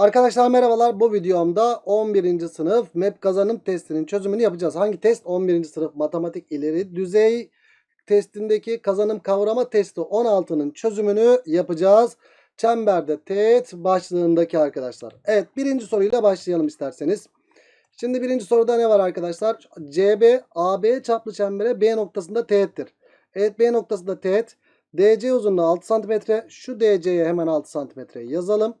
Arkadaşlar merhabalar. Bu videomda 11. sınıf MEP kazanım testinin çözümünü yapacağız. Hangi test? 11. sınıf matematik ileri düzey testindeki kazanım kavrama testi 16'nın çözümünü yapacağız. Çemberde teğet başlığındaki arkadaşlar. Evet birinci soruyla başlayalım isterseniz. Şimdi birinci soruda ne var arkadaşlar? CB AB çaplı çembere B noktasında teğettir. Evet B noktasında teğet. DC uzunluğu 6 cm. Şu DC'ye hemen 6 cm yazalım.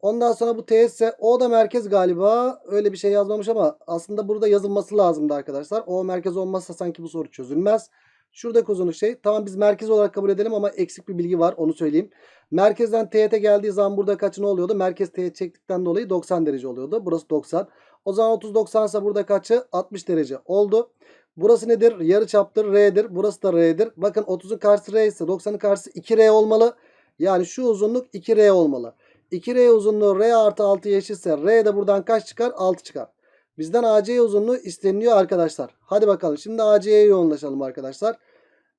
Ondan sonra bu teğetse O da merkez galiba. Öyle bir şey yazmamış ama aslında burada yazılması lazımdı arkadaşlar. O merkez olmazsa sanki bu soru çözülmez. Şuradaki uzunluk şey. Tamam biz merkez olarak kabul edelim ama eksik bir bilgi var onu söyleyeyim. Merkezden teğete geldiği zaman burada kaç ne oluyordu? Merkez teğet çektikten dolayı 90 derece oluyordu. Burası 90. O zaman 30 90 ise burada kaçı? 60 derece oldu. Burası nedir? Yarı çaptır R'dir. Burası da R'dir. Bakın 30'un karşısı R ise 90'ın karşısı 2R olmalı. Yani şu uzunluk 2R olmalı. 2R uzunluğu R artı 6 eşitse R de buradan kaç çıkar? 6 çıkar. Bizden AC uzunluğu isteniyor arkadaşlar. Hadi bakalım. Şimdi AC'ye yoğunlaşalım arkadaşlar.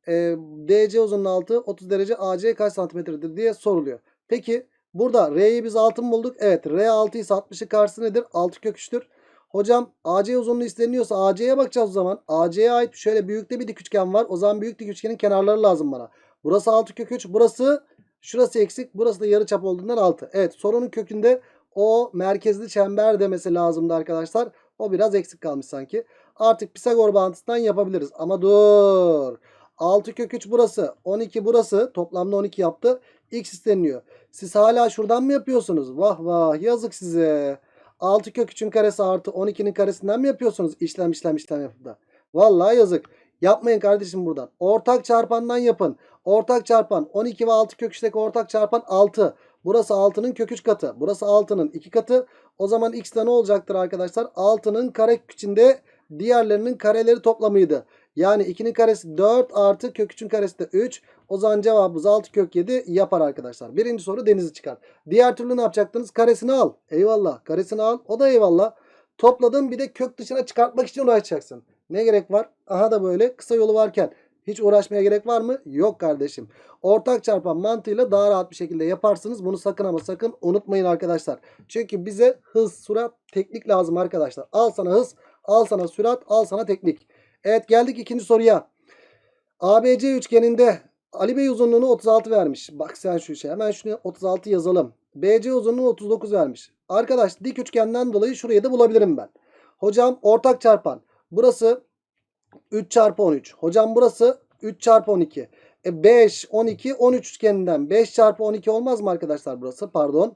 Ee, DC uzunluğu 6 30 derece AC kaç santimetredir diye soruluyor. Peki burada R'yi biz 6 mı bulduk? Evet R 6 ise 60'ın karşısı nedir? 6 kök 3'tür. Hocam AC uzunluğu isteniyorsa AC'ye bakacağız o zaman. AC'ye ait şöyle büyükte bir dik üçgen var. O zaman büyük dik üçgenin kenarları lazım bana. Burası 6 kök 3. Burası şurası eksik. Burası da yarı çap olduğundan 6. Evet sorunun kökünde o merkezli çember demesi lazımdı arkadaşlar. O biraz eksik kalmış sanki. Artık Pisagor bağıntısından yapabiliriz. Ama dur. 6 kök 3 burası. 12 burası. Toplamda 12 yaptı. X isteniyor. Siz hala şuradan mı yapıyorsunuz? Vah vah yazık size. 6 kök 3'ün karesi artı 12'nin karesinden mi yapıyorsunuz? İşlem işlem işlem yapıp da. Vallahi yazık. Yapmayın kardeşim buradan. Ortak çarpandan yapın. Ortak çarpan 12 ve 6 kök 3'teki ortak çarpan 6. Burası 6'nın kök 3 katı. Burası 6'nın 2 katı. O zaman x de ne olacaktır arkadaşlar? 6'nın kare içinde diğerlerinin kareleri toplamıydı. Yani 2'nin karesi 4 artı kök 3'ün karesi de 3. O zaman cevabımız 6 kök 7 yapar arkadaşlar. Birinci soru denizi çıkar. Diğer türlü ne yapacaktınız? Karesini al. Eyvallah. Karesini al. O da eyvallah. Topladın bir de kök dışına çıkartmak için uğraşacaksın. Ne gerek var? Aha da böyle kısa yolu varken hiç uğraşmaya gerek var mı? Yok kardeşim. Ortak çarpan mantığıyla daha rahat bir şekilde yaparsınız. Bunu sakın ama sakın unutmayın arkadaşlar. Çünkü bize hız, sürat, teknik lazım arkadaşlar. Al sana hız, al sana sürat, al sana teknik. Evet geldik ikinci soruya. ABC üçgeninde Ali Bey uzunluğunu 36 vermiş. Bak sen şu işe. Hemen şunu 36 yazalım. BC uzunluğunu 39 vermiş. Arkadaş dik üçgenden dolayı şurayı da bulabilirim ben. Hocam ortak çarpan. Burası 3 çarpı 13. Hocam burası 3 çarpı 12. E 5, 12, 13 üçgeninden 5 çarpı 12 olmaz mı arkadaşlar burası? Pardon.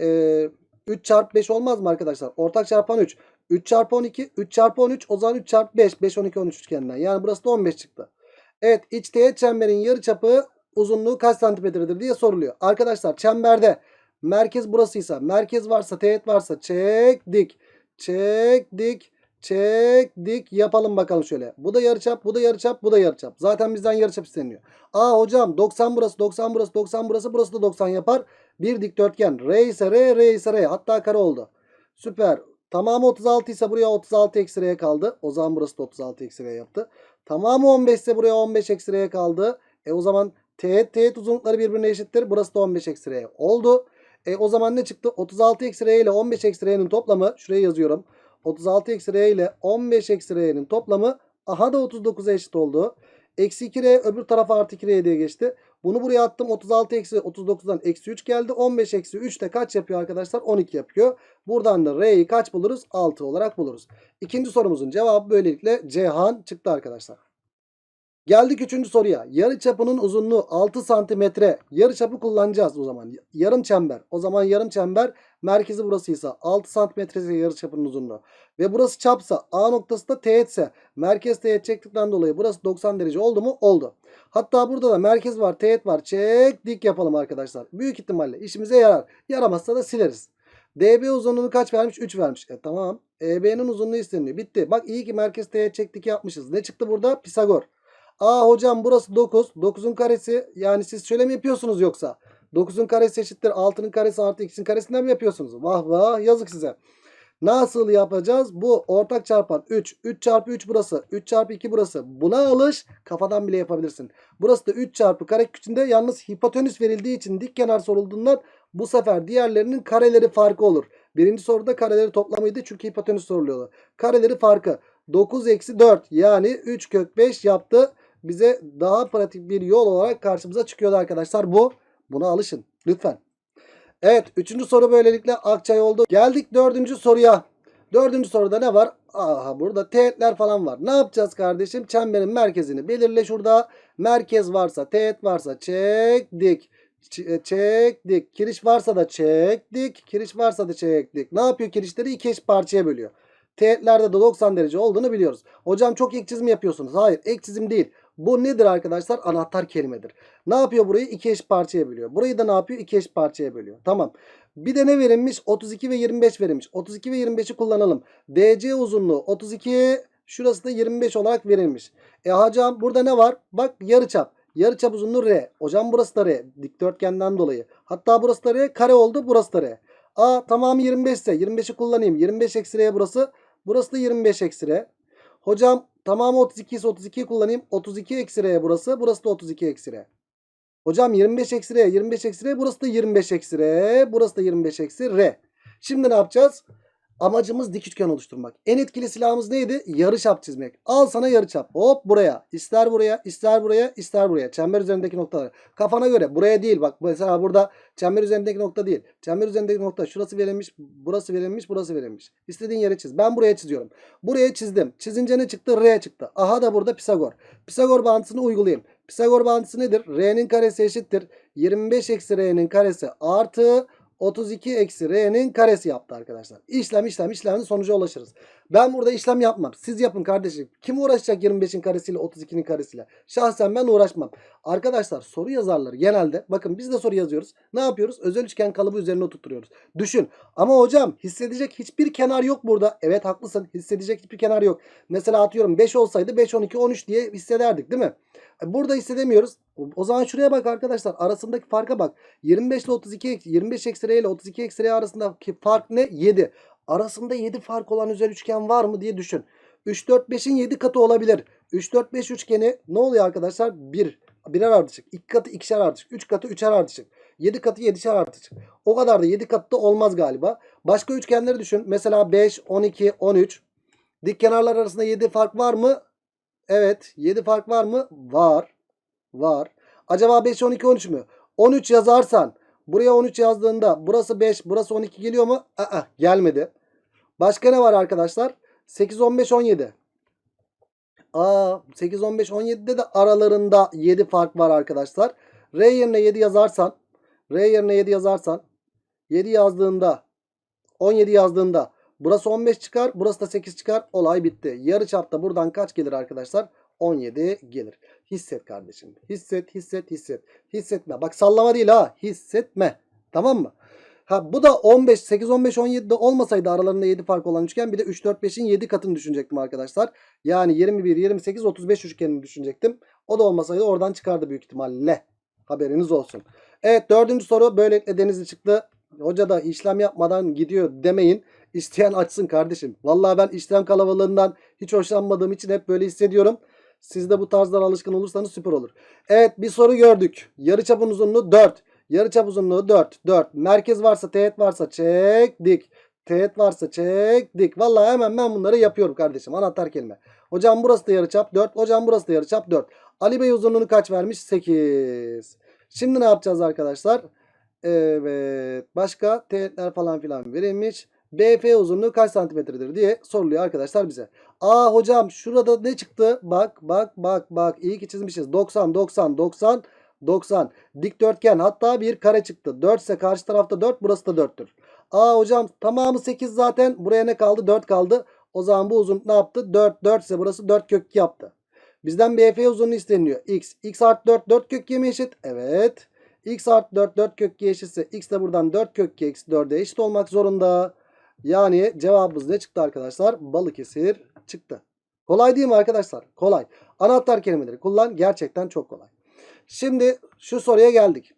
E, 3 çarpı 5 olmaz mı arkadaşlar? Ortak çarpan 3. 3 çarpı 12, 3 çarpı 13 o zaman 3 çarpı 5. 5, 12, 13 üçgeninden. Yani burası da 15 çıktı. Evet iç teğet çemberin yarıçapı uzunluğu kaç santimetredir diye soruluyor. Arkadaşlar çemberde merkez burasıysa merkez varsa teğet varsa çektik. Çektik. Çektik. Yapalım bakalım şöyle. Bu da yarıçap, bu da yarıçap, bu da yarıçap. Zaten bizden yarıçap isteniyor. Aa hocam 90 burası, 90 burası, 90 burası, burası da 90 yapar. Bir dikdörtgen. R ise R, R ise R. Hatta kare oldu. Süper. Tamamı 36 ise buraya 36 eksi R kaldı. O zaman burası da 36 eksi R yaptı. Tamamı 15 ise buraya 15 eksi R kaldı. E o zaman teğet teğet uzunlukları birbirine eşittir. Burası da 15 eksi R oldu. E o zaman ne çıktı? 36 eksi R ile 15 eksi R'nin toplamı. Şuraya yazıyorum. 36 eksi R ile 15 eksi R'nin toplamı. Aha da 39'a eşit oldu. Eksi 2R öbür tarafa artı 2R diye geçti. Bunu buraya attım. 36 eksi 39'dan eksi 3 geldi. 15 eksi 3 de kaç yapıyor arkadaşlar? 12 yapıyor. Buradan da R'yi kaç buluruz? 6 olarak buluruz. İkinci sorumuzun cevabı böylelikle Cihan çıktı arkadaşlar. Geldik üçüncü soruya. Yarı çapının uzunluğu 6 santimetre. Yarı çapı kullanacağız o zaman. Yarım çember. O zaman yarım çember merkezi burasıysa 6 santimetre ise yarı çapının uzunluğu. Ve burası çapsa A noktası da teğetse merkez teğet çektikten dolayı burası 90 derece oldu mu? Oldu. Hatta burada da merkez var teğet var. Çek dik yapalım arkadaşlar. Büyük ihtimalle işimize yarar. Yaramazsa da sileriz. DB uzunluğunu kaç vermiş? 3 vermiş. E tamam. EB'nin uzunluğu isteniyor. Bitti. Bak iyi ki merkez teğet çektik yapmışız. Ne çıktı burada? Pisagor. Aa hocam burası 9. 9'un karesi yani siz şöyle mi yapıyorsunuz yoksa? 9'un karesi eşittir 6'nın karesi artı x'in karesinden mi yapıyorsunuz? Vah vah yazık size. Nasıl yapacağız? Bu ortak çarpan 3. 3 çarpı 3 burası. 3 çarpı 2 burası. Buna alış kafadan bile yapabilirsin. Burası da 3 çarpı kare küçüğünde yalnız hipotenüs verildiği için dik kenar sorulduğundan Bu sefer diğerlerinin kareleri farkı olur. Birinci soruda kareleri toplamıydı çünkü hipotenüs soruluyordu. Kareleri farkı 9 eksi 4 yani 3 kök 5 yaptı. Bize daha pratik bir yol olarak karşımıza çıkıyordu arkadaşlar. Bu buna alışın lütfen. Evet üçüncü soru böylelikle Akçay oldu. Geldik dördüncü soruya. Dördüncü soruda ne var? Aha burada teğetler falan var. Ne yapacağız kardeşim? Çemberin merkezini belirle şurada. Merkez varsa teğet varsa çektik. Ç- çektik. Kiriş varsa da çektik. Kiriş varsa da çektik. Ne yapıyor kirişleri? İki eş parçaya bölüyor. Teğetlerde de 90 derece olduğunu biliyoruz. Hocam çok ek çizim yapıyorsunuz. Hayır ek çizim değil. Bu nedir arkadaşlar? Anahtar kelimedir. Ne yapıyor burayı? İki eş parçaya bölüyor. Burayı da ne yapıyor? İki eş parçaya bölüyor. Tamam. Bir de ne verilmiş? 32 ve 25 verilmiş. 32 ve 25'i kullanalım. DC uzunluğu 32. Şurası da 25 olarak verilmiş. E hocam burada ne var? Bak yarıçap. Yarıçap uzunluğu R. Hocam burası da R. Dikdörtgenden dolayı. Hatta burası da R. Kare oldu. Burası da R. A tamamı 25 ise 25'i kullanayım. 25 eksi R burası. Burası da 25 eksi R. Hocam tamamı 32 ise 32'yi kullanayım. 32 eksi R burası. Burası da 32 eksi R. Hocam 25 eksi R, 25 eksi R. Burası da 25 eksi R. Burası da 25 eksi R. Şimdi ne yapacağız? Amacımız dik üçgen oluşturmak. En etkili silahımız neydi? Yarıçap çizmek. Al sana yarıçap. Hop buraya. İster buraya, ister buraya, ister buraya. Çember üzerindeki noktalar. Kafana göre. Buraya değil. Bak mesela burada çember üzerindeki nokta değil. Çember üzerindeki nokta. Şurası verilmiş, burası verilmiş, burası verilmiş. İstediğin yere çiz. Ben buraya çiziyorum. Buraya çizdim. Çizince ne çıktı? R çıktı. Aha da burada Pisagor. Pisagor bağıntısını uygulayayım. Pisagor bağıntısı nedir? R'nin karesi eşittir. 25 eksi R'nin karesi artı 32 eksi R'nin karesi yaptı arkadaşlar. İşlem işlem işlemin sonuca ulaşırız. Ben burada işlem yapmam. Siz yapın kardeşim. Kim uğraşacak 25'in karesiyle 32'nin karesiyle? Şahsen ben uğraşmam. Arkadaşlar soru yazarları genelde bakın biz de soru yazıyoruz. Ne yapıyoruz? Özel üçgen kalıbı üzerine oturtuyoruz. Düşün. Ama hocam hissedecek hiçbir kenar yok burada. Evet haklısın. Hissedecek hiçbir kenar yok. Mesela atıyorum 5 olsaydı 5, 12, 13 diye hissederdik değil mi? E, Burada hissedemiyoruz. O zaman şuraya bak arkadaşlar. Arasındaki farka bak. 25 ile 32 eksi 25 eksi ile 32 eksi arasındaki fark ne? 7. Arasında 7 fark olan özel üçgen var mı diye düşün. 3 4 5'in 7 katı olabilir. 3 4 5 üçgeni ne oluyor arkadaşlar? 1 birer ardışık. 2 katı ikişer ardışık. 3 katı üçer ardışık. 7 katı 7'şer ardışık. O kadar da 7 katı da olmaz galiba. Başka üçgenleri düşün. Mesela 5, 12, 13. Dik kenarlar arasında 7 fark var mı? Evet. 7 fark var mı? Var. Var. Acaba 5, 12, 13 mü? 13 yazarsan buraya 13 yazdığında burası 5, burası 12 geliyor mu? Aa, gelmedi. Başka ne var arkadaşlar? 8, 15, 17. Aa, 8, 15, 17'de de aralarında 7 fark var arkadaşlar. R yerine 7 yazarsan R yerine 7 yazarsan 7 yazdığında 17 yazdığında burası 15 çıkar. Burası da 8 çıkar. Olay bitti. Yarı çapta buradan kaç gelir arkadaşlar? 17 gelir. Hisset kardeşim. Hisset, hisset, hisset. Hissetme. Bak sallama değil ha. Hissetme. Tamam mı? Ha bu da 15, 8, 15, 17'de olmasaydı aralarında 7 fark olan üçgen bir de 3, 4, 5'in 7 katını düşünecektim arkadaşlar. Yani 21, 28, 35 üçgenini düşünecektim. O da olmasaydı oradan çıkardı büyük ihtimalle. Haberiniz olsun. Evet dördüncü soru böylelikle denizli çıktı. Hoca da işlem yapmadan gidiyor demeyin. İsteyen açsın kardeşim. Vallahi ben işlem kalabalığından hiç hoşlanmadığım için hep böyle hissediyorum. Siz de bu tarzdan alışkın olursanız süper olur. Evet bir soru gördük. Yarıçapın uzunluğu 4. Yarıçap uzunluğu 4. 4. Merkez varsa teğet varsa çektik. Teğet varsa çektik. Vallahi hemen ben bunları yapıyorum kardeşim. Anahtar kelime. Hocam burası da yarıçap 4. Hocam burası da yarıçap 4. Ali Bey uzunluğunu kaç vermiş? 8. Şimdi ne yapacağız arkadaşlar? Evet. Başka teğetler falan filan verilmiş. BF uzunluğu kaç santimetredir diye soruluyor arkadaşlar bize. Aa hocam şurada ne çıktı? Bak bak bak bak. İyi ki çizmişiz. 90 90 90 90. Dikdörtgen hatta bir kare çıktı. 4 ise karşı tarafta 4 burası da 4'tür. Aa hocam tamamı 8 zaten. Buraya ne kaldı? 4 kaldı. O zaman bu uzunluk ne yaptı? 4 4 ise burası 4 kök 2 yaptı. Bizden BF uzunluğu isteniyor. X. X artı 4 4 kök 2 mi eşit? Evet. X artı 4 4 kök 2 eşitse X de buradan 4 kök 2 eksi 4'e eşit olmak zorunda. Yani cevabımız ne çıktı arkadaşlar? Balıkesir çıktı. Kolay değil mi arkadaşlar? Kolay. Anahtar kelimeleri kullan. Gerçekten çok kolay. Şimdi şu soruya geldik.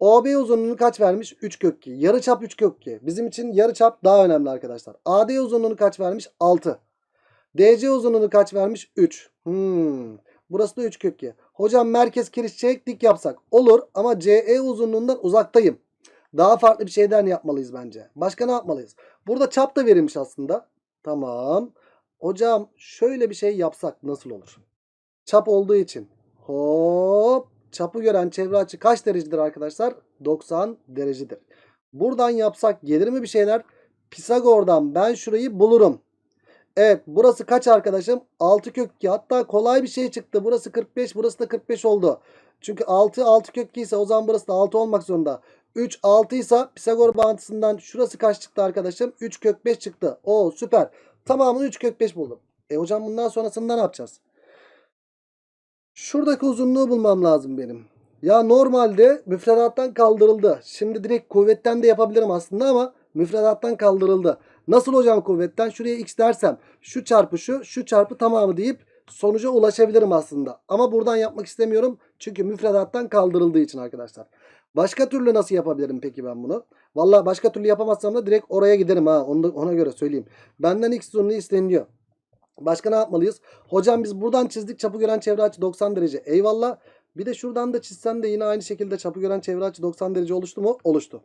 OB uzunluğunu kaç vermiş? 3 kök 2. Yarıçap 3 kök 2. Bizim için yarıçap daha önemli arkadaşlar. AD uzunluğunu kaç vermiş? 6. DC uzunluğunu kaç vermiş? 3. Hmm. Burası da 3 kök 2. Hocam merkez kiriş çek dik yapsak. Olur ama CE uzunluğundan uzaktayım. Daha farklı bir şeyden yapmalıyız bence. Başka ne yapmalıyız? Burada çap da verilmiş aslında. Tamam. Hocam şöyle bir şey yapsak nasıl olur? Çap olduğu için. Hop. Çapı gören çevre açı kaç derecedir arkadaşlar? 90 derecedir. Buradan yapsak gelir mi bir şeyler? Pisagor'dan ben şurayı bulurum. Evet burası kaç arkadaşım? 6 kök 2. Hatta kolay bir şey çıktı. Burası 45 burası da 45 oldu. Çünkü 6 6 kök 2 ise o zaman burası da 6 olmak zorunda. 3 6 ise Pisagor bağıntısından şurası kaç çıktı arkadaşım? 3 kök 5 çıktı. Oo süper. Tamamını 3 kök 5 buldum. E hocam bundan sonrasında ne yapacağız? Şuradaki uzunluğu bulmam lazım benim. Ya normalde müfredattan kaldırıldı. Şimdi direkt kuvvetten de yapabilirim aslında ama müfredattan kaldırıldı. Nasıl hocam kuvvetten? Şuraya x dersem şu çarpı şu, şu çarpı tamamı deyip sonuca ulaşabilirim aslında. Ama buradan yapmak istemiyorum. Çünkü müfredattan kaldırıldığı için arkadaşlar. Başka türlü nasıl yapabilirim peki ben bunu? Vallahi başka türlü yapamazsam da direkt oraya giderim ha. Onu ona göre söyleyeyim. Benden x uzunluğu isteniyor. Başka ne yapmalıyız? Hocam biz buradan çizdik çapı gören çevre açı 90 derece. Eyvallah. Bir de şuradan da çizsem de yine aynı şekilde çapı gören çevre açı 90 derece oluştu mu? Oluştu.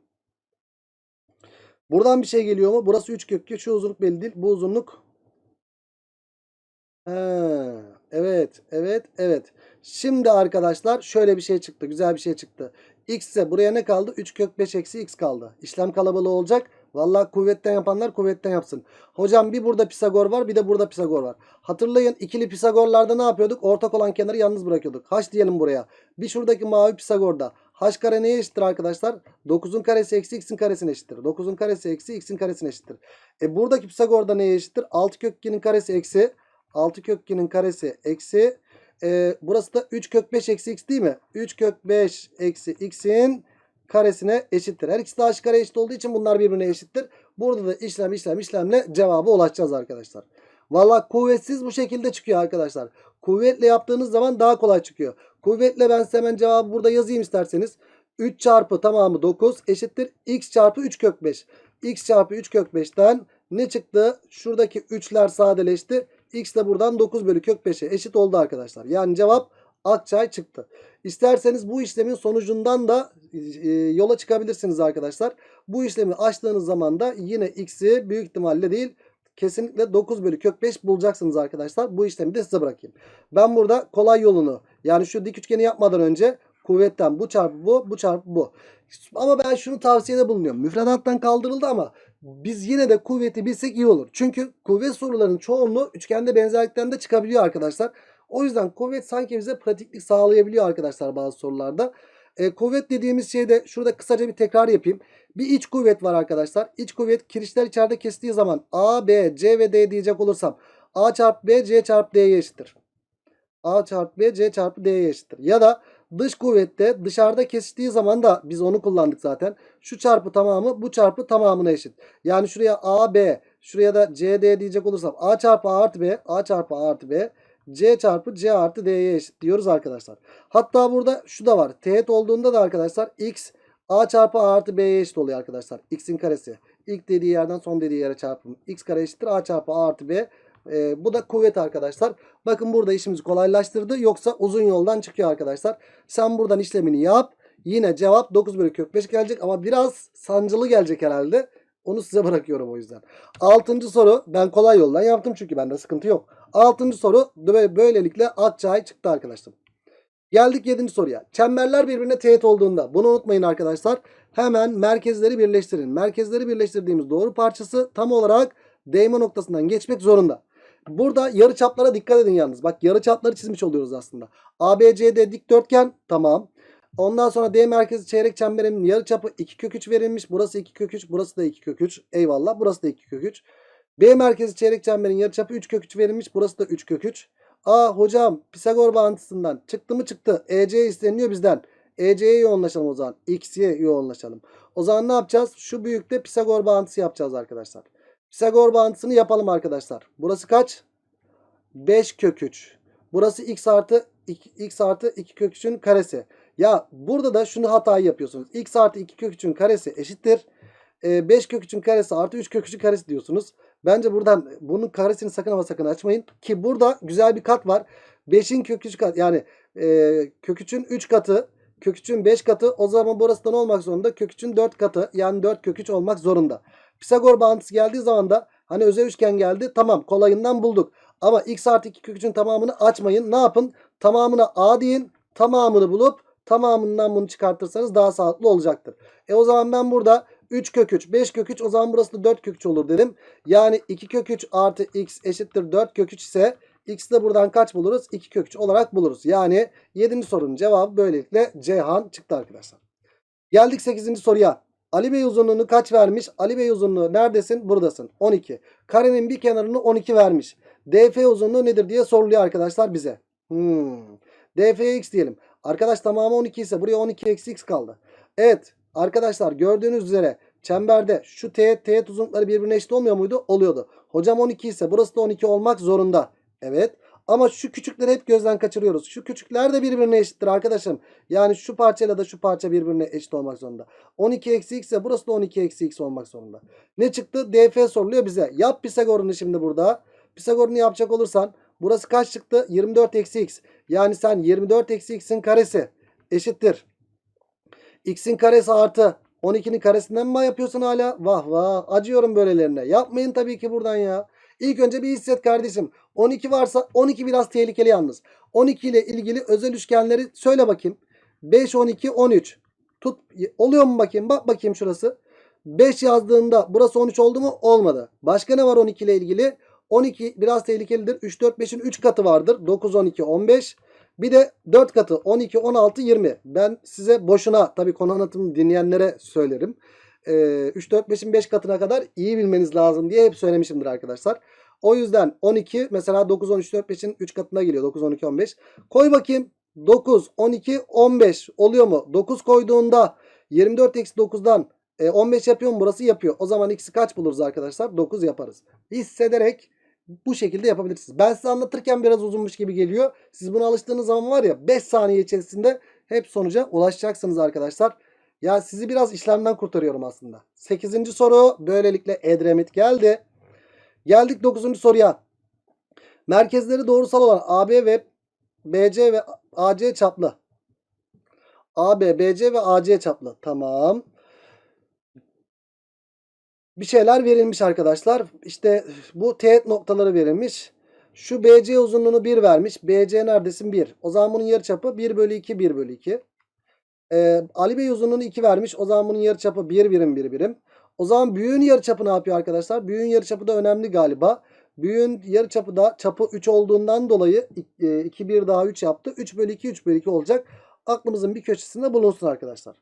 Buradan bir şey geliyor mu? Burası 3 kök iki, Şu uzunluk belli değil. Bu uzunluk. He, evet, evet, evet. Şimdi arkadaşlar şöyle bir şey çıktı. Güzel bir şey çıktı. X ise buraya ne kaldı? 3 kök 5 eksi x kaldı. İşlem kalabalığı olacak. Vallahi kuvvetten yapanlar kuvvetten yapsın. Hocam bir burada Pisagor var bir de burada Pisagor var. Hatırlayın ikili Pisagorlarda ne yapıyorduk? Ortak olan kenarı yalnız bırakıyorduk. H diyelim buraya. Bir şuradaki mavi Pisagor'da. H kare neye eşittir arkadaşlar? 9'un karesi eksi x'in karesine eşittir. 9'un karesi eksi x'in karesine eşittir. E buradaki Pisagor'da neye eşittir? 6 kök 2'nin karesi eksi 6 kök 2'nin karesi eksi e, burası da 3 kök 5 eksi x değil mi? 3 kök 5 eksi x'in karesine eşittir. Her ikisi de h kare eşit olduğu için bunlar birbirine eşittir. Burada da işlem işlem işlemle cevabı ulaşacağız arkadaşlar. Valla kuvvetsiz bu şekilde çıkıyor arkadaşlar. Kuvvetle yaptığınız zaman daha kolay çıkıyor. Kuvvetle ben size hemen cevabı burada yazayım isterseniz. 3 çarpı tamamı 9 eşittir. x çarpı 3 kök 5. x çarpı 3 kök 5'ten ne çıktı? Şuradaki 3'ler sadeleşti. X de buradan 9 bölü kök 5'e eşit oldu arkadaşlar. Yani cevap Akçay çıktı. İsterseniz bu işlemin sonucundan da e, yola çıkabilirsiniz arkadaşlar. Bu işlemi açtığınız zaman da yine x'i büyük ihtimalle değil kesinlikle 9 bölü kök 5 bulacaksınız arkadaşlar. Bu işlemi de size bırakayım. Ben burada kolay yolunu yani şu dik üçgeni yapmadan önce kuvvetten bu çarpı bu bu çarpı bu. Ama ben şunu tavsiyede bulunuyorum. Müfredattan kaldırıldı ama biz yine de kuvveti bilsek iyi olur. Çünkü kuvvet sorularının çoğunluğu üçgende benzerlikten de çıkabiliyor arkadaşlar. O yüzden kuvvet sanki bize pratiklik sağlayabiliyor arkadaşlar bazı sorularda. E, kuvvet dediğimiz şeyde şurada kısaca bir tekrar yapayım. Bir iç kuvvet var arkadaşlar. İç kuvvet kirişler içeride kestiği zaman A, B, C ve D diyecek olursam A çarpı B, C çarpı D'ye eşittir. A çarpı B, C çarpı D'ye eşittir. Ya da dış kuvvette dışarıda kesiştiği zaman da biz onu kullandık zaten. Şu çarpı tamamı bu çarpı tamamına eşit. Yani şuraya A, B, şuraya da C, D diyecek olursam A çarpı A artı B, A çarpı A artı B, C çarpı C artı D'ye eşit diyoruz arkadaşlar. Hatta burada şu da var. Teğet olduğunda da arkadaşlar X A çarpı A artı B'ye eşit oluyor arkadaşlar. X'in karesi. İlk dediği yerden son dediği yere çarpım. X kare eşittir A çarpı A artı B. Ee, bu da kuvvet arkadaşlar. Bakın burada işimizi kolaylaştırdı. Yoksa uzun yoldan çıkıyor arkadaşlar. Sen buradan işlemini yap. Yine cevap 9 bölü kök 5 gelecek ama biraz sancılı gelecek herhalde. Onu size bırakıyorum o yüzden. Altıncı soru ben kolay yoldan yaptım çünkü bende sıkıntı yok. Altıncı soru böylelikle Akçay çıktı arkadaşlar. Geldik 7. soruya. Çemberler birbirine teğet olduğunda bunu unutmayın arkadaşlar. Hemen merkezleri birleştirin. Merkezleri birleştirdiğimiz doğru parçası tam olarak değme noktasından geçmek zorunda. Burada yarı çaplara dikkat edin yalnız. Bak yarı çapları çizmiş oluyoruz aslında. ABCD dikdörtgen tamam. Ondan sonra D merkezi çeyrek çemberinin yarı çapı 2 kök 3 verilmiş. Burası 2 kök 3, burası da 2 kök 3. Eyvallah. Burası da 2 kök 3. B merkezi çeyrek çemberin yarı çapı 3 kök 3 verilmiş. Burası da 3 kök 3. Aa hocam Pisagor bağıntısından çıktı mı çıktı. EC isteniyor bizden. EC'ye yoğunlaşalım o zaman. X'ye yoğunlaşalım. O zaman ne yapacağız? Şu büyükte Pisagor bağıntısı yapacağız arkadaşlar. Pisagor bağıntısını yapalım arkadaşlar. Burası kaç? 5 kök 3. Burası x artı 2, x artı 2 kök 3'ün karesi. Ya burada da şunu hatayı yapıyorsunuz. x artı 2 kök 3'ün karesi eşittir. 5 kök 3'ün karesi artı 3 kök 3'ün karesi diyorsunuz. Bence buradan bunun karesini sakın ama sakın açmayın. Ki burada güzel bir kat var. 5'in kök 3 kat yani e, kök 3'ün 3 katı Kök 3'ün 5 katı o zaman burası da ne olmak zorunda? Kök 3'ün 4 katı yani 4 kök 3 olmak zorunda. Pisagor bağıntısı geldiği zaman da hani özel üçgen geldi. Tamam kolayından bulduk. Ama x artı 2 kök 3'ün tamamını açmayın. Ne yapın? Tamamına a deyin. Tamamını bulup tamamından bunu çıkartırsanız daha sağlıklı olacaktır. E o zaman ben burada 3 kök 3, 5 kök 3 o zaman burası da 4 kök 3 olur dedim. Yani 2 kök 3 artı x eşittir 4 kök 3 ise x'i de buradan kaç buluruz? 2 kök 3 olarak buluruz. Yani 7. sorunun cevabı böylelikle Ceyhan çıktı arkadaşlar. Geldik 8. soruya. Ali Bey uzunluğunu kaç vermiş? Ali Bey uzunluğu neredesin? Buradasın. 12. Karenin bir kenarını 12 vermiş. DF uzunluğu nedir diye soruluyor arkadaşlar bize. Hmm. DF'ye x diyelim. Arkadaş tamamı 12 ise buraya 12 eksi x kaldı. Evet arkadaşlar gördüğünüz üzere çemberde şu teğet teğet uzunlukları birbirine eşit olmuyor muydu? Oluyordu. Hocam 12 ise burası da 12 olmak zorunda. Evet. Ama şu küçükleri hep gözden kaçırıyoruz. Şu küçükler de birbirine eşittir arkadaşım. Yani şu parçayla da şu parça birbirine eşit olmak zorunda. 12 eksi x ise burası da 12 eksi x olmak zorunda. Ne çıktı? DF soruluyor bize. Yap Pisagor'unu şimdi burada. Pisagor'unu yapacak olursan burası kaç çıktı? 24 eksi x. Yani sen 24 eksi x'in karesi eşittir. x'in karesi artı 12'nin karesinden mi yapıyorsun hala? Vah vah acıyorum böylelerine. Yapmayın tabii ki buradan ya. İlk önce bir hisset kardeşim. 12 varsa 12 biraz tehlikeli yalnız. 12 ile ilgili özel üçgenleri söyle bakayım. 5, 12, 13. Tut. Oluyor mu bakayım? Bak bakayım şurası. 5 yazdığında burası 13 oldu mu? Olmadı. Başka ne var 12 ile ilgili? 12 biraz tehlikelidir. 3, 4, 5'in 3 katı vardır. 9, 12, 15. Bir de 4 katı 12, 16, 20. Ben size boşuna tabii konu anlatımı dinleyenlere söylerim. Ee, 3, 4, 5'in 5 katına kadar iyi bilmeniz lazım diye hep söylemişimdir arkadaşlar. O yüzden 12 mesela 9, 13, 4, 5'in 3 katına geliyor. 9, 12, 15. Koy bakayım 9, 12, 15 oluyor mu? 9 koyduğunda 24 eksi 9'dan e, 15 yapıyor mu? Burası yapıyor. O zaman x'i kaç buluruz arkadaşlar? 9 yaparız. Hissederek bu şekilde yapabilirsiniz. Ben size anlatırken biraz uzunmuş gibi geliyor. Siz buna alıştığınız zaman var ya 5 saniye içerisinde hep sonuca ulaşacaksınız arkadaşlar. Ya sizi biraz işlemden kurtarıyorum aslında. 8. soru böylelikle Edremit geldi. Geldik 9. soruya. Merkezleri doğrusal olan AB ve BC ve AC çaplı. AB, BC ve AC çaplı. Tamam. Bir şeyler verilmiş arkadaşlar. İşte bu teğet noktaları verilmiş. Şu BC uzunluğunu 1 vermiş. BC neredesin? 1. O zaman bunun yarıçapı 1 bölü 2 1 bölü 2. Ee, Ali Bey uzunluğunu 2 vermiş. O zaman bunun yarıçapı 1 birim 1 birim. O zaman büyüğün yarıçapı ne yapıyor arkadaşlar? Büyüğün yarıçapı da önemli galiba. Büyüğün yarıçapı da çapı 3 olduğundan dolayı 2 1 daha 3 yaptı. 3 bölü 2 3 bölü 2 olacak. Aklımızın bir köşesinde bulunsun arkadaşlar.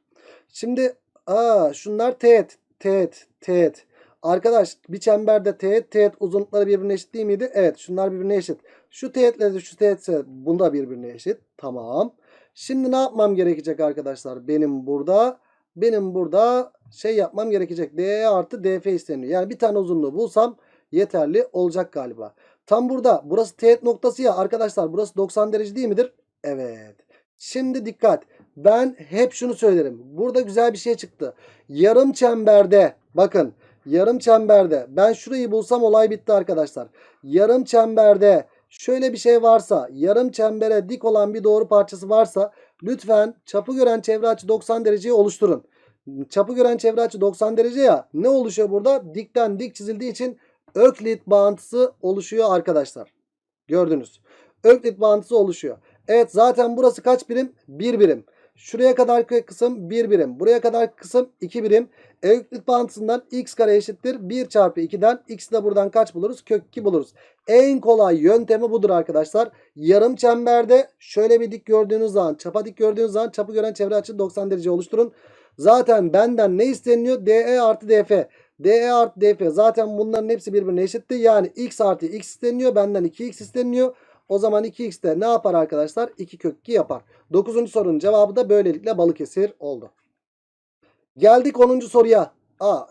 Şimdi aa, şunlar teğet, teğet, teğet. Arkadaş bir çemberde teğet teğet uzunlukları birbirine eşit değil miydi? Evet şunlar birbirine eşit. Şu teğetle de şu teğetse bunda birbirine eşit. Tamam. Şimdi ne yapmam gerekecek arkadaşlar? Benim burada benim burada şey yapmam gerekecek. DE artı DF isteniyor. Yani bir tane uzunluğu bulsam yeterli olacak galiba. Tam burada burası teğet noktası ya arkadaşlar burası 90 derece değil midir? Evet. Şimdi dikkat. Ben hep şunu söylerim. Burada güzel bir şey çıktı. Yarım çemberde bakın yarım çemberde ben şurayı bulsam olay bitti arkadaşlar. Yarım çemberde şöyle bir şey varsa yarım çembere dik olan bir doğru parçası varsa lütfen çapı gören çevre açı 90 dereceyi oluşturun. Çapı gören çevre açı 90 derece ya ne oluşuyor burada? Dikten dik çizildiği için Öklit bağıntısı oluşuyor arkadaşlar. Gördünüz. Öklit bağıntısı oluşuyor. Evet zaten burası kaç birim? 1 birim. Şuraya kadar kısım 1 birim. Buraya kadar kısım 2 birim. Öklit bağıntısından x kare eşittir 1 çarpı 2'den x'i de buradan kaç buluruz? Kök 2 buluruz. En kolay yöntemi budur arkadaşlar. Yarım çemberde şöyle bir dik gördüğünüz zaman çapa dik gördüğünüz zaman çapı gören çevre açı 90 derece oluşturun. Zaten benden ne isteniyor? DE artı DF. DE artı DF zaten bunların hepsi birbirine eşitti. Yani x artı x isteniyor. Benden 2x isteniyor. O zaman 2x de ne yapar arkadaşlar? 2 kök 2 yapar. 9. sorunun cevabı da böylelikle Balıkesir oldu. Geldik 10. soruya. A.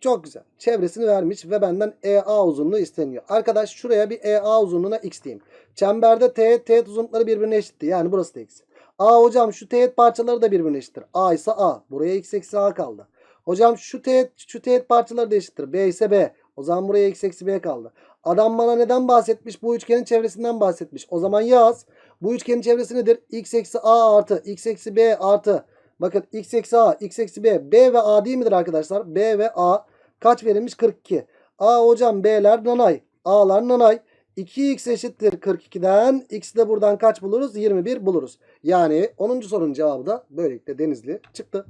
Çok güzel. Çevresini vermiş ve benden EA uzunluğu isteniyor. Arkadaş şuraya bir EA uzunluğuna x diyeyim. Çemberde teğet teğet uzunlukları birbirine eşitti. Yani burası da x. A hocam şu teğet parçaları da birbirine eşittir. A ise A. Buraya x eksi A kaldı. Hocam şu teğet, şu teğet parçaları da eşittir. B ise B. O zaman buraya x eksi B kaldı. Adam bana neden bahsetmiş? Bu üçgenin çevresinden bahsetmiş. O zaman yaz. Bu üçgenin çevresi nedir? x eksi a artı x eksi b artı bakın x eksi a x eksi b b ve a değil midir arkadaşlar? b ve a kaç verilmiş? 42. a hocam b'ler nanay a'lar nanay. 2x eşittir 42'den x'i de buradan kaç buluruz? 21 buluruz. Yani 10. sorunun cevabı da böylelikle Denizli çıktı.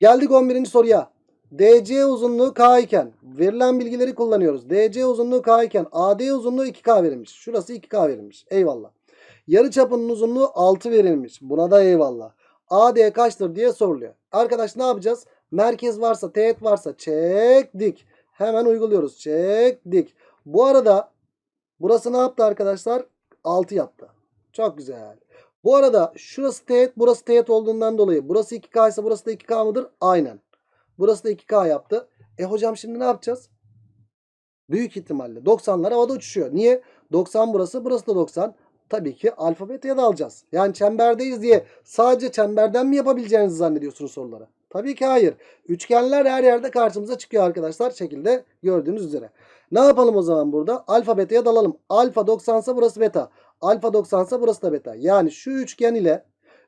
Geldik 11. soruya. DC uzunluğu K iken verilen bilgileri kullanıyoruz. DC uzunluğu K iken AD uzunluğu 2K verilmiş. Şurası 2K verilmiş. Eyvallah. Yarı çapının uzunluğu 6 verilmiş. Buna da eyvallah. AD kaçtır diye soruluyor. Arkadaş ne yapacağız? Merkez varsa, teğet varsa çektik. Hemen uyguluyoruz. Çektik. Bu arada burası ne yaptı arkadaşlar? 6 yaptı. Çok güzel. Bu arada şurası teğet, burası teğet olduğundan dolayı burası 2K ise burası da 2K mıdır? Aynen. Burası da 2K yaptı. E hocam şimdi ne yapacağız? Büyük ihtimalle 90'lar havada uçuşuyor. Niye? 90 burası, burası da 90. Tabii ki alfabeteye de alacağız. Yani çemberdeyiz diye sadece çemberden mi yapabileceğinizi zannediyorsunuz soruları? Tabii ki hayır. Üçgenler her yerde karşımıza çıkıyor arkadaşlar. Şekilde gördüğünüz üzere. Ne yapalım o zaman burada? Alfabeteye dalalım. Alfa 90 ise burası beta. Alfa 90 ise burası da beta. Yani şu üçgen ile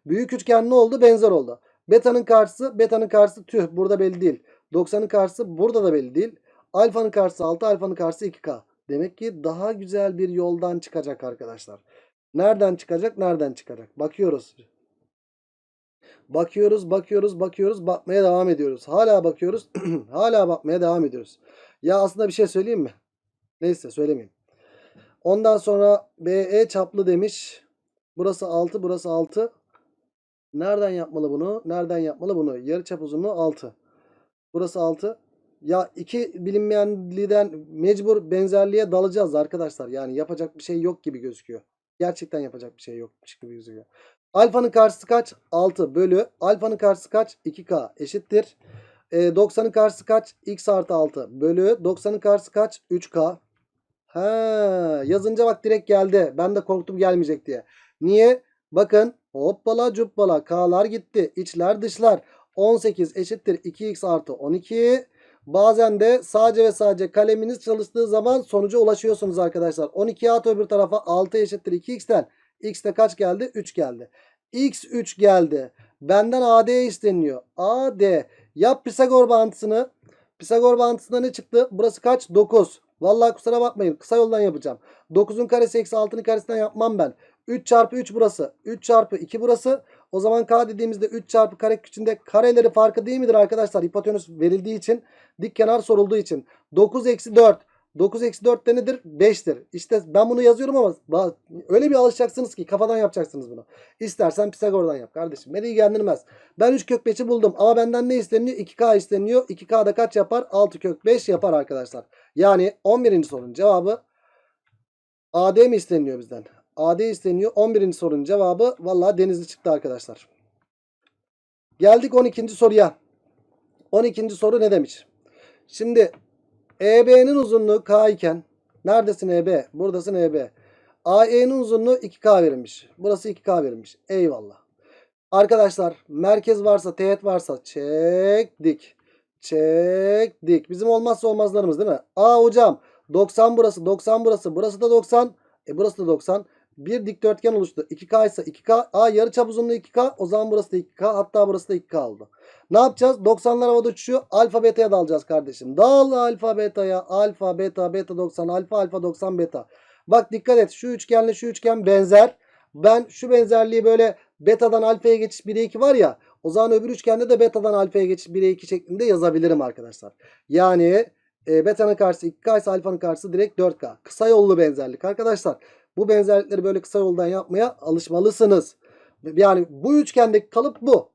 büyük üçgen ne oldu? Benzer oldu. Beta'nın karşısı, beta'nın karşısı tüh burada belli değil. 90'ın karşısı burada da belli değil. Alfa'nın karşısı 6, alfanın karşısı 2K. Demek ki daha güzel bir yoldan çıkacak arkadaşlar. Nereden çıkacak? Nereden çıkacak? Bakıyoruz. Bakıyoruz, bakıyoruz, bakıyoruz, bakmaya devam ediyoruz. Hala bakıyoruz, hala bakmaya devam ediyoruz. Ya aslında bir şey söyleyeyim mi? Neyse söylemeyeyim. Ondan sonra BE çaplı demiş. Burası 6, burası 6. Nereden yapmalı bunu? Nereden yapmalı bunu? Yarıçap uzunluğu 6. Burası 6. Ya iki bilinmeyenliğden mecbur benzerliğe dalacağız arkadaşlar. Yani yapacak bir şey yok gibi gözüküyor. Gerçekten yapacak bir şey yokmuş gibi gözüküyor. Alfanın karşısı kaç? 6 bölü. Alfanın karşısı kaç? 2K eşittir. E, 90'ın karşısı kaç? X artı 6 bölü. 90'ın karşısı kaç? 3K. He, yazınca bak direkt geldi. Ben de korktum gelmeyecek diye. Niye? Bakın hoppala cuppala K'lar gitti. İçler dışlar. 18 eşittir 2x artı 12. Bazen de sadece ve sadece kaleminiz çalıştığı zaman sonuca ulaşıyorsunuz arkadaşlar. 12 at öbür tarafa 6 eşittir 2x'ten. X'te kaç geldi? 3 geldi. X 3 geldi. Benden AD isteniyor. AD. Yap Pisagor bağıntısını. Pisagor bağıntısında ne çıktı? Burası kaç? 9. Vallahi kusura bakmayın. Kısa yoldan yapacağım. 9'un karesi eksi 6'nın karesinden yapmam ben. 3 çarpı 3 burası. 3 çarpı 2 burası. O zaman k dediğimizde 3 çarpı kare içinde kareleri farkı değil midir arkadaşlar? Hipotenüs verildiği için dik kenar sorulduğu için. 9 eksi 4. 9 eksi 4 de nedir? 5'tir. İşte ben bunu yazıyorum ama öyle bir alışacaksınız ki kafadan yapacaksınız bunu. İstersen Pisagor'dan yap kardeşim. Beni ilgilendirmez. Ben 3 kök 5'i buldum ama benden ne isteniyor? 2k isteniyor. 2k da kaç yapar? 6 kök 5 yapar arkadaşlar. Yani 11. sorunun cevabı AD mi isteniyor bizden? AD isteniyor. 11. sorunun cevabı vallahi denizli çıktı arkadaşlar. Geldik 12. soruya. 12. soru ne demiş? Şimdi EB'nin uzunluğu K iken neredesin EB? Buradasın EB. AE'nin uzunluğu 2K verilmiş. Burası 2K verilmiş. Eyvallah. Arkadaşlar merkez varsa teğet varsa çektik. Çektik. Bizim olmazsa olmazlarımız değil mi? Aa hocam 90 burası 90 burası burası da 90. E burası da 90. Bir dikdörtgen oluştu. 2K ise 2K. Aa yarıçap uzunluğu 2K. O zaman burası da 2K. Hatta burası da 2K oldu. Ne yapacağız? 90'lar havada uçuşuyor. Alfa beta'ya dalacağız kardeşim. Dal alfa beta'ya. Alfa beta beta 90 alfa alfa 90 beta. Bak dikkat et. Şu üçgenle şu üçgen benzer. Ben şu benzerliği böyle beta'dan alfaya geçiş 1'e 2 var ya. O zaman öbür üçgende de beta'dan alfaya geçiş 1'e 2 şeklinde yazabilirim arkadaşlar. Yani e, beta'nın karşısı 2K ise alfanın karşısı direkt 4K. Kısa yollu benzerlik arkadaşlar. Bu benzerlikleri böyle kısa yoldan yapmaya alışmalısınız. Yani bu üçgendeki kalıp bu.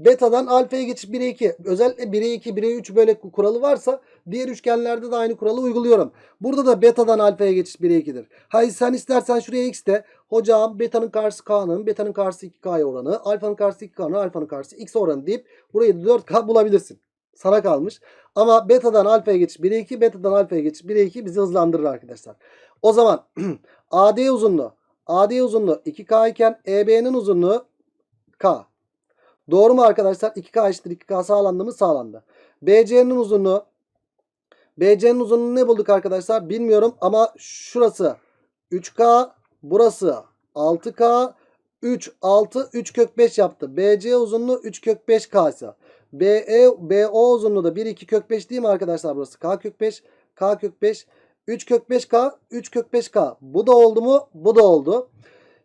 Beta'dan alfaya geçiş 1'e 2. Özellikle 1'e 2, 1'e 3 böyle kuralı varsa diğer üçgenlerde de aynı kuralı uyguluyorum. Burada da beta'dan alfaya geçiş 1'e 2'dir. Hayır sen istersen şuraya x de hocam beta'nın karşısı k'nın, beta'nın karşısı 2k'ya oranı, alfanın karşısı 2k'nın, alfanın karşısı x oranı deyip burayı da 4k bulabilirsin. Sana kalmış. Ama beta'dan alfaya geçiş 1'e 2, beta'dan alfaya geçiş 1'e 2 bizi hızlandırır arkadaşlar. O zaman AD uzunluğu. AD uzunluğu 2K iken EB'nin uzunluğu K. Doğru mu arkadaşlar? 2K eşittir 2K sağlandı mı? Sağlandı. BC'nin uzunluğu BC'nin uzunluğunu ne bulduk arkadaşlar? Bilmiyorum ama şurası 3K burası 6K 3 6 3 kök 5 yaptı. BC uzunluğu 3 kök 5 K BE BO uzunluğu da 1 2 kök 5 değil mi arkadaşlar burası? K kök 5 K kök 5 3 kök 5K 3 kök 5K. Bu da oldu mu? Bu da oldu.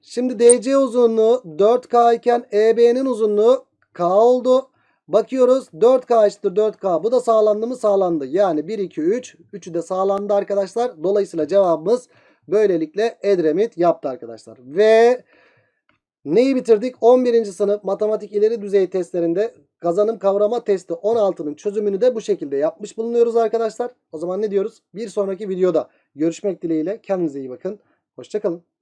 Şimdi DC uzunluğu 4K iken EB'nin uzunluğu K oldu. Bakıyoruz 4K eşittir 4K. Bu da sağlandı mı? Sağlandı. Yani 1, 2, 3. Üçü de sağlandı arkadaşlar. Dolayısıyla cevabımız böylelikle Edremit yaptı arkadaşlar. Ve neyi bitirdik? 11. sınıf matematik ileri düzey testlerinde kazanım kavrama testi 16'nın çözümünü de bu şekilde yapmış bulunuyoruz arkadaşlar. O zaman ne diyoruz? Bir sonraki videoda görüşmek dileğiyle. Kendinize iyi bakın. Hoşçakalın.